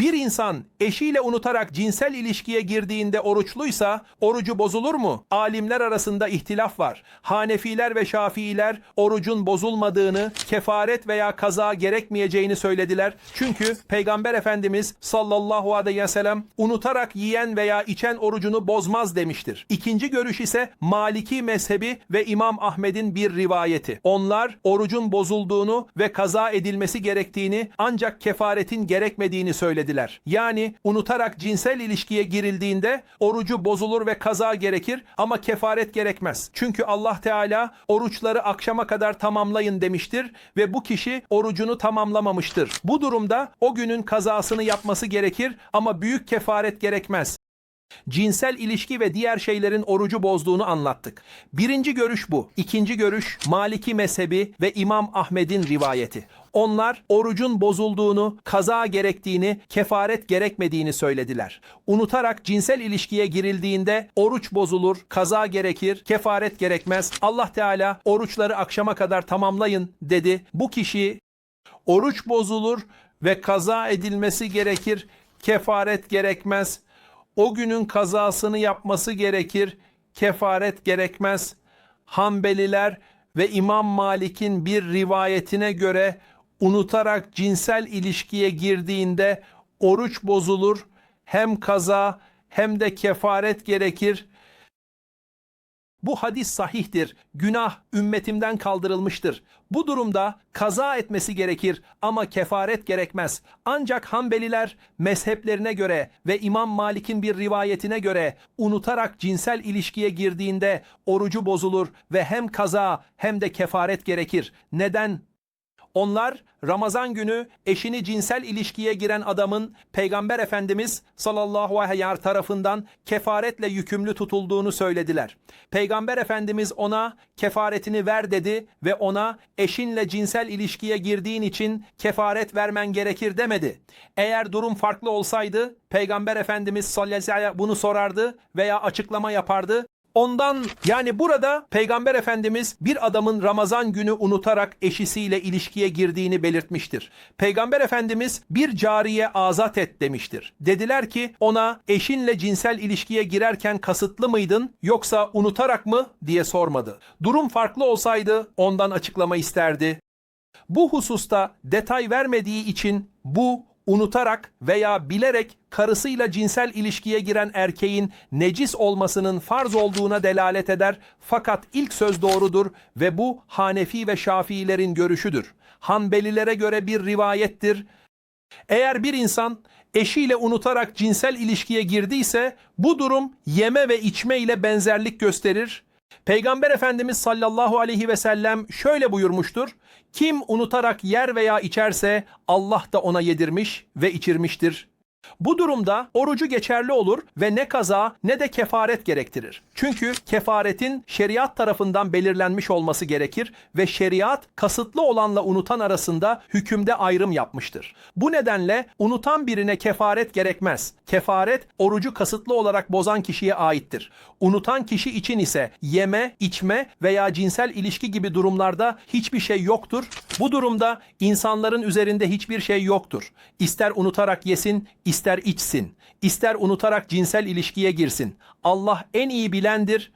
Bir insan eşiyle unutarak cinsel ilişkiye girdiğinde oruçluysa orucu bozulur mu? Alimler arasında ihtilaf var. Hanefiler ve Şafiiler orucun bozulmadığını, kefaret veya kaza gerekmeyeceğini söylediler. Çünkü Peygamber Efendimiz sallallahu aleyhi ve sellem unutarak yiyen veya içen orucunu bozmaz demiştir. İkinci görüş ise Maliki mezhebi ve İmam Ahmed'in bir rivayeti. Onlar orucun bozulduğunu ve kaza edilmesi gerektiğini ancak kefaretin gerekmediğini söylediler. Yani unutarak cinsel ilişkiye girildiğinde orucu bozulur ve kaza gerekir ama kefaret gerekmez. Çünkü Allah Teala oruçları akşama kadar tamamlayın demiştir ve bu kişi orucunu tamamlamamıştır. Bu durumda o günün kazasını yapması gerekir ama büyük kefaret gerekmez. Cinsel ilişki ve diğer şeylerin orucu bozduğunu anlattık. Birinci görüş bu. İkinci görüş Maliki mezhebi ve İmam Ahmed'in rivayeti. Onlar orucun bozulduğunu, kaza gerektiğini, kefaret gerekmediğini söylediler. Unutarak cinsel ilişkiye girildiğinde oruç bozulur, kaza gerekir, kefaret gerekmez. Allah Teala oruçları akşama kadar tamamlayın dedi. Bu kişi oruç bozulur ve kaza edilmesi gerekir, kefaret gerekmez. O günün kazasını yapması gerekir, kefaret gerekmez. Hanbeliler ve İmam Malik'in bir rivayetine göre unutarak cinsel ilişkiye girdiğinde oruç bozulur, hem kaza hem de kefaret gerekir. Bu hadis sahihtir. Günah ümmetimden kaldırılmıştır. Bu durumda kaza etmesi gerekir ama kefaret gerekmez. Ancak Hanbeliler mezheplerine göre ve İmam Malik'in bir rivayetine göre unutarak cinsel ilişkiye girdiğinde orucu bozulur ve hem kaza hem de kefaret gerekir. Neden? Onlar Ramazan günü eşini cinsel ilişkiye giren adamın Peygamber Efendimiz sallallahu aleyhi ve tarafından kefaretle yükümlü tutulduğunu söylediler. Peygamber Efendimiz ona kefaretini ver dedi ve ona eşinle cinsel ilişkiye girdiğin için kefaret vermen gerekir demedi. Eğer durum farklı olsaydı Peygamber Efendimiz sallallahu aleyhi ve bunu sorardı veya açıklama yapardı. Ondan yani burada Peygamber Efendimiz bir adamın Ramazan günü unutarak eşisiyle ilişkiye girdiğini belirtmiştir. Peygamber Efendimiz bir cariye azat et demiştir. Dediler ki ona eşinle cinsel ilişkiye girerken kasıtlı mıydın yoksa unutarak mı diye sormadı. Durum farklı olsaydı ondan açıklama isterdi. Bu hususta detay vermediği için bu unutarak veya bilerek karısıyla cinsel ilişkiye giren erkeğin necis olmasının farz olduğuna delalet eder. Fakat ilk söz doğrudur ve bu Hanefi ve Şafiilerin görüşüdür. Hanbelilere göre bir rivayettir. Eğer bir insan eşiyle unutarak cinsel ilişkiye girdiyse bu durum yeme ve içme ile benzerlik gösterir. Peygamber Efendimiz sallallahu aleyhi ve sellem şöyle buyurmuştur. Kim unutarak yer veya içerse Allah da ona yedirmiş ve içirmiştir. Bu durumda orucu geçerli olur ve ne kaza ne de kefaret gerektirir. Çünkü kefaretin şeriat tarafından belirlenmiş olması gerekir ve şeriat kasıtlı olanla unutan arasında hükümde ayrım yapmıştır. Bu nedenle unutan birine kefaret gerekmez. Kefaret orucu kasıtlı olarak bozan kişiye aittir. Unutan kişi için ise yeme, içme veya cinsel ilişki gibi durumlarda hiçbir şey yoktur. Bu durumda insanların üzerinde hiçbir şey yoktur. İster unutarak yesin, ister içsin, ister unutarak cinsel ilişkiye girsin. Allah en iyi bilendir